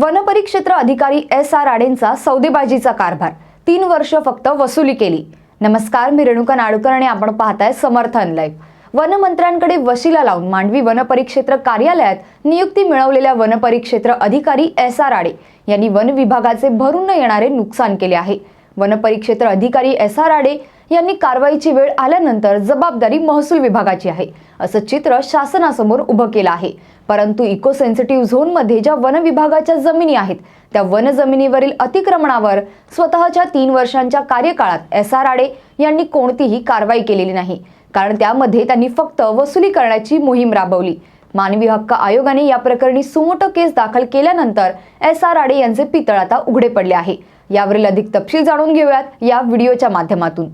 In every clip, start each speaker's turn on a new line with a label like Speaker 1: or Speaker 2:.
Speaker 1: वनपरिक्षेत्र अधिकारी S R आडेंचा सौदेबाजीचा कारभार. तीन वर्ष फक्त वसुली केली. नमस्कार मी रेणुका नाडकर आणि आपण पाहताय समर्थन लाईव्ह. वनमंत्र्यांकडे वशिला लावून मांडवी वनपरिक्षेत्र कार्यालयात नियुक्ती मिळवलेल्या वनपरिक्षेत्र अधिकारी एस आर आडे यांनी वन विभागाचे भरून न येणारे नुकसान केले आहे. वनपरिक्षेत्र अधिकारी एस आर आडे यांनी कारवाईची वेळ आल्यानंतर जबाबदारी महसूल विभागाची आहे. असं चित्र शासनासमोर उभं केलं आहे. परंतु इको सेन्सिटिव्ह झोनमध्ये ज्या वन विभागाच्या जमिनी आहेत त्या वन जमिनीवरील अतिक्रमणावर स्वतःच्या तीन वर्षांच्या कार्यकाळात एस आर आडे यांनी कोणतीही कारवाई केलेली नाही. कारण त्यामध्ये त्यांनी फक्त वसुली करण्याची मोहीम राबवली. मानवी हक्क आयोगाने या प्रकरणी सुमोटो केस दाखल केल्यानंतर एस आर आडे यांचे पितळ आता उघडे पडले आहे. यावरील अधिक तपशील जाणून घेऊयात या व्हिडिओच्या माध्यमातून.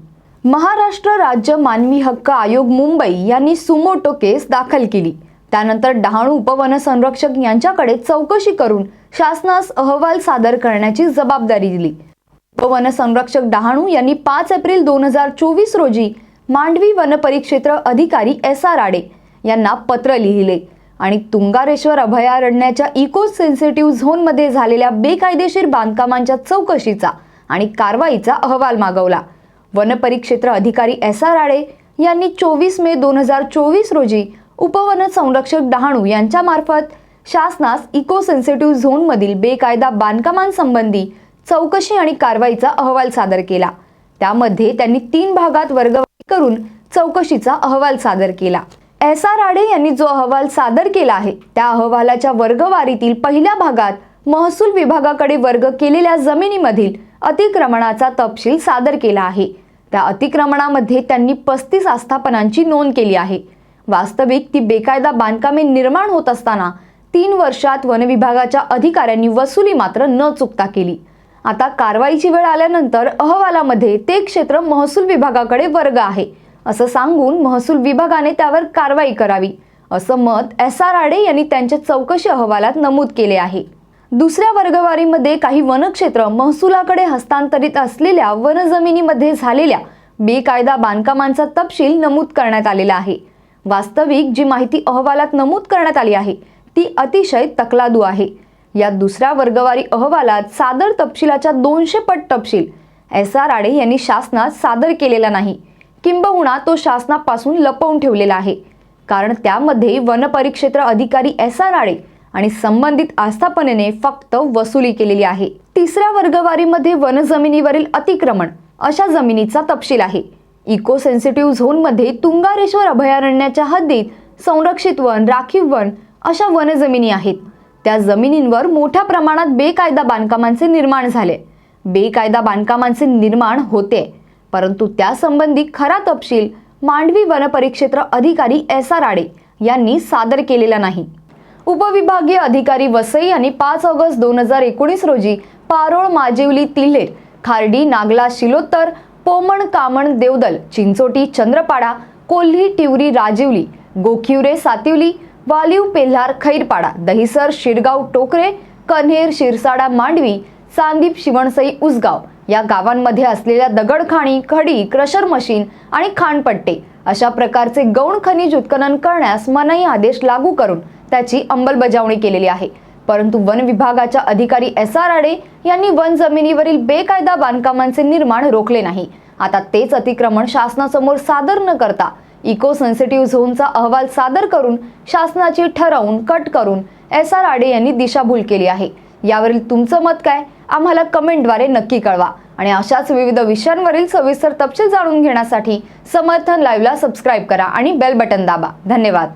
Speaker 1: महाराष्ट्र राज्य मानवी हक्क आयोग मुंबई यांनी सुमोटो केस दाखल केली. त्यानंतर डहाणू उपवन संरक्षक यांच्याकडे चौकशी करून शासनास अहवाल सादर करण्याची जबाबदारी दिली. उपवन संरक्षक डहाणू यांनी पाच एप्रिल दोन हजार चोवीस रोजी मांडवी वनपरिक्षेत्र अधिकारी एस आर आडे यांना पत्र लिहिले आणि तुंगारेश्वर अभयारण्याच्या इको सेन्सिटिव्ह झोनमध्ये झालेल्या बेकायदेशीर बांधकामांच्या चौकशीचा आणि कारवाईचा अहवाल मागवला. वनपरिक्षेत्र अधिकारी एस आर आडे यांनी चोवीस मे दोन हजार चोवीस रोजी उपवन संरक्षक डहाणू यांच्यामार्फत शासनास इको सेन्सिटिव्ह झोनमधील बेकायदा बांधकामांसंबंधी चौकशी आणि कारवाईचा अहवाल सादर केला. त्यामध्ये त्यांनी तीन भागात वर्गवारी करून चौकशीचा अहवाल सादर केला. एस आर आडे यांनी जो अहवाल सादर केला आहे त्या अहवालाच्या वर्गवारीतील पहिल्या भागात महसूल विभागाकडे वर्ग केलेल्या जमिनीमधील अतिक्रमणाचा तपशील सादर केला आहे. त्या अतिक्रमणामध्ये त्यांनी पस्तीस आस्थापनांची नोंद केली आहे. वास्तविक ती बेकायदा बांधकामे निर्माण होत असताना तीन वर्षात वन विभागाच्या अधिकाऱ्यांनी वसुली मात्र न चुकता केली. आता कारवाईची वेळ आल्यानंतर अहवालामध्ये ते क्षेत्र महसूल विभागाकडे वर्ग आहे असं सांगून महसूल विभागाने त्यावर कारवाई करावी असं मत एस आर आडे यांनी त्यांच्या चौकशी अहवालात नमूद केले आहे. दुसऱ्या वर्गवारीमध्ये काही वनक्षेत्र महसुलाकडे हस्तांतरित असलेल्या वनजमिनीमध्ये झालेल्या बेकायदा बांधकामांचा तपशील नमूद करण्यात आलेला आहे. वास्तविक जी माहिती अहवालात नमूद करण्यात आली आहे ती अतिशय तकलादू आहे. या दुसऱ्या वर्गवारी अहवालात सादर तपशिलाच्या दोनशे पट तपशील एस आर आडे यांनी शासनात सादर केलेला नाही. किंबहुना तो शासनापासून लपवून ठेवलेला आहे. कारण त्यामध्ये वनपरिक्षेत्र अधिकारी एस आर आडे आणि संबंधित आस्थापनेने फक्त वसुली केलेली आहे. तिसऱ्या वर्गवारीमध्ये वनजमिनीवरील अतिक्रमण अशा जमिनीचा तपशील आहे. इको सेन्सिटिव्ह झोनमध्ये तुंगारेश्वर अभयारण्याच्या हद्दीत संरक्षित वन राखीव वन अशा वनजमिनी आहेत. त्या जमिनींवर मोठ्या प्रमाणात बेकायदा बांधकामांचे निर्माण झाले. बेकायदा बांधकामांचे निर्माण होते. परंतु त्यासंबंधी खरा तपशील मांडवी वनपरिक्षेत्र अधिकारी एस आर आडे यांनी सादर केलेला नाही. उपविभागीय अधिकारी वसई यांनी पाच ऑगस्ट दोन हजार एकोणीस रोजी पारोळ माजिवली तिल्हेर खार्डी नागला शिलोत्तर पोमण कामण देवदल चिंचोटी चंद्रपाडा कोल्ही टिवरी राजिवली गोखिवरे सातिवली वालिव पेल्हार खैरपाडा दहिसर शिरगाव टोकरे कन्हेर शिरसाडा मांडवी सांदीप शिवणसई उसगाव या गावांमध्ये असलेल्या दगडखाणी खडी क्रशर मशीन आणि खाणपट्टे अशा प्रकारचे गौण खनिज उत्खनन करण्यास मनाई आदेश लागू करून त्याची अंमलबजावणी केलेली आहे. परंतु वन विभागाच्या अधिकारी एस आर आडे यांनी वन जमिनीवरील बेकायदा बांधकामांचे निर्माण रोखले नाही. आता तेच अतिक्रमण शासनासमोर सादर न करता इको सेन्सिटिव्ह झोनचा अहवाल सादर करून शासनाची ठरवून कट करून एस आर आडे यांनी दिशाभूल केली आहे. यावरील तुमचं मत काय? आम्हाला कमेंटद्वारे नक्की कळवा. आणि अशाच विविध विषयांवरील सविस्तर तपशील जाणून घेण्यासाठी समर्थन लाईव्हला सबस्क्राईब करा आणि बेल बटन दाबा. धन्यवाद.